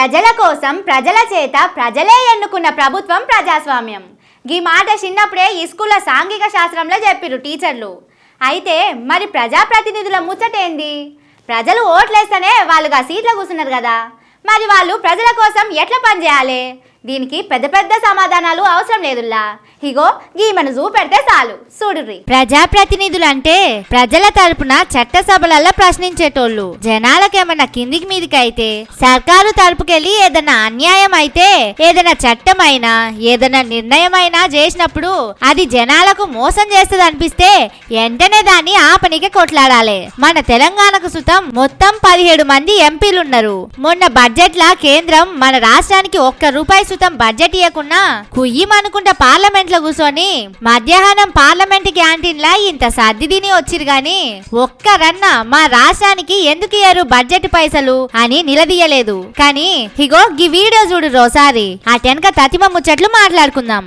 ప్రజల కోసం ప్రజల చేత ప్రజలే ఎన్నుకున్న ప్రభుత్వం ప్రజాస్వామ్యం. ఈ మాట చిన్నప్పుడే ఈ స్కూల్లో సాంఘిక శాస్త్రంలో చెప్పిరు టీచర్లు. అయితే మరి ప్రజాప్రతినిధుల ముచ్చటేంది? ప్రజలు ఓట్లేస్తేనే వాళ్ళుగా సీట్లో కూర్చున్నారు కదా. మరి వాళ్ళు ప్రజల కోసం ఎట్లా పనిచేయాలి దీనికి పెద్ద పెద్ద సమాధానాలు అవసరం లేదుల్లా. ఇగో గీమను చూపెడితే చాలు. చూడుర్రి. ప్రజాప్రతినిధులు అంటే ప్రజల తరపున చట్టసభలలో ప్రశ్నించేటోళ్ళు. జనాలకేమన్నా కిందికి మీదికి అయితే సర్కారు తరపుకెళ్ళి ఏదైనా అన్యాయం అయితే ఏదైనా చట్టమైనా ఏదైనా నిర్ణయమైనా చేసినప్పుడు అది జనాలకు మోసం చేస్తుంది అనిపిస్తే వెంటనే దాన్ని ఆపనికి కొట్లాడాలి. మన తెలంగాణకు సుతం మొత్తం పదిహేడు మంది ఎంపీలున్నారు. మొన్న బడ్జెట్ లా కేంద్రం మన రాష్ట్రానికి ఒక్క రూపాయి ప్రభుత్వం బడ్జెట్ ఇవ్వకుండా కుయ్యమనుకుంటే పార్లమెంట్లో కూర్చొని మధ్యాహ్నం పార్లమెంట్ క్యాంటీన్ లా ఇంత సర్ది తిని వచ్చిరు గాని ఒక్కరన్న మా రాష్ట్రానికి ఎందుకు ఇయ్యరు బడ్జెట్ పైసలు అని నిలదీయలేదు. కానీ ఇగో గీ వీడియో చూడు రోసారి. అటెనక తతిమ ముచ్చట్లు మాట్లాడుకుందాం.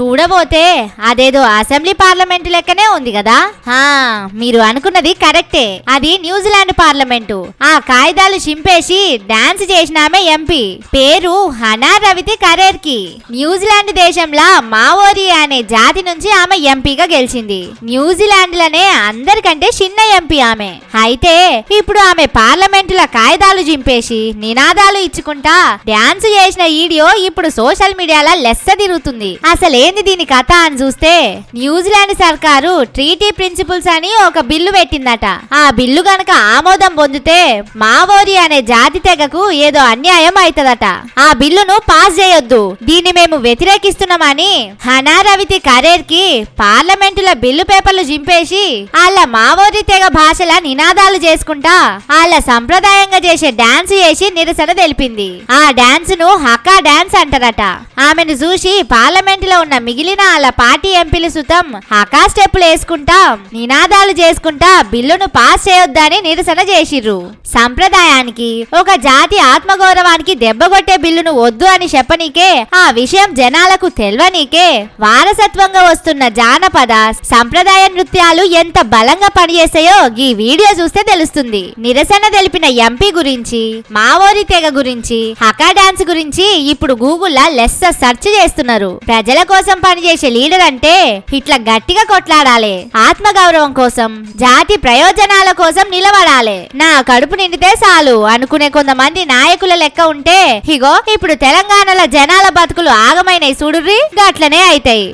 చూడబోతే అదేదో అసెంబ్లీ పార్లమెంట్ లెక్కనే ఉంది కదా? హా మీరు అనుకున్నది కరెక్టే. అది న్యూజిలాండ్ పార్లమెంటు. ఆ కాగితాలు చింపేసి డాన్స్ చేసినామే ఎంపీ. పేరు హనా రవితి కరేర్కి న్యూజిలాండ్ దేశంలో మావోరి అనే జాతి నుంచి ఆమె ఎంపీగా గెలిచింది. న్యూజిలాండ్ లనే అందరికంటే చిన్న ఎంపీ ఆమె. అయితే ఇప్పుడు ఆమె పార్లమెంటుల కాగితాలు చింపేసి నినాదాలు ఇచ్చుకుంటా డాన్స్ చేసిన వీడియో ఇప్పుడు సోషల్ మీడియాలో లెస్స తిరుగుతుంది. అసలే ఏంది దీని కథ అని చూస్తే? న్యూజిలాండ్ సర్కారు ట్రీటీ ప్రిన్సిపల్స్ అని ఒక బిల్లు పెట్టిందట. ఆ బిల్లు గనక ఆమోదం పొందితే మావోరి అనే జాతి తెగకు ఏదో అన్యాయం అవుతుందట ఆ బిల్లును పాస్ చేయొద్దు. దీన్ని మేము వ్యతిరేకిస్తున్నామని హనారవితి కరేర్కి పార్లమెంటుల బిల్లు పేపర్లు జింపేసి వాళ్ళ మావోరి తెగ భాషల నినాదాలు చేసుకుంటా వాళ్ళ సంప్రదాయంగా చేసే డాన్స్ చేసి నిరసన తెలిపింది. ఆ డాన్స్ను హక్కా డాన్స్ అంటారట. ఆమెను చూసి పార్లమెంట్లో ఉన్న మిగిలిన వాళ్ళ పార్టీ ఎంపీలు సుతం హకా స్టెప్పులు వేసుకుంటా. నినాదాలు చేసుకుంటా బిల్లును పాస్ చేయొద్దని నిరసన చేసిర్రు. సంప్రదాయానికి ఒక జాతి ఆత్మగౌరవానికి దెబ్బ కొట్టే బిల్లును వద్దు అని చెప్పనీకే ఆ విషయం జనాలకు తెల్వనీకే వారసత్వంగా వస్తున్న జానపద సంప్రదాయ నృత్యాలు ఎంత బలంగా పనిచేస్తాయో ఈ వీడియో చూస్తే తెలుస్తుంది. నిరసన తెలిపిన ఎంపీ గురించి మావోరి తెగ గురించి హకా డాన్స్ గురించి ఇప్పుడు గూగుల్లో లెస్స సెర్చ్ చేస్తున్నారు. ప్రజల కోసం పనిచేసే లీడర్ అంటే ఇట్లా గట్టిగా కొట్లాడాలి. ఆత్మగౌరవం కోసం జాతి ప్రయోజనాల కోసం నిలబడాలి. నా కడుపు నిండితే చాలు అనుకునే కొంతమంది నాయకుల లెక్క ఉంటే ఇగో ఇప్పుడు తెలంగాణలో జనాల బతుకులు ఆగమైన చూడుర్రి గట్లనే అయితాయి.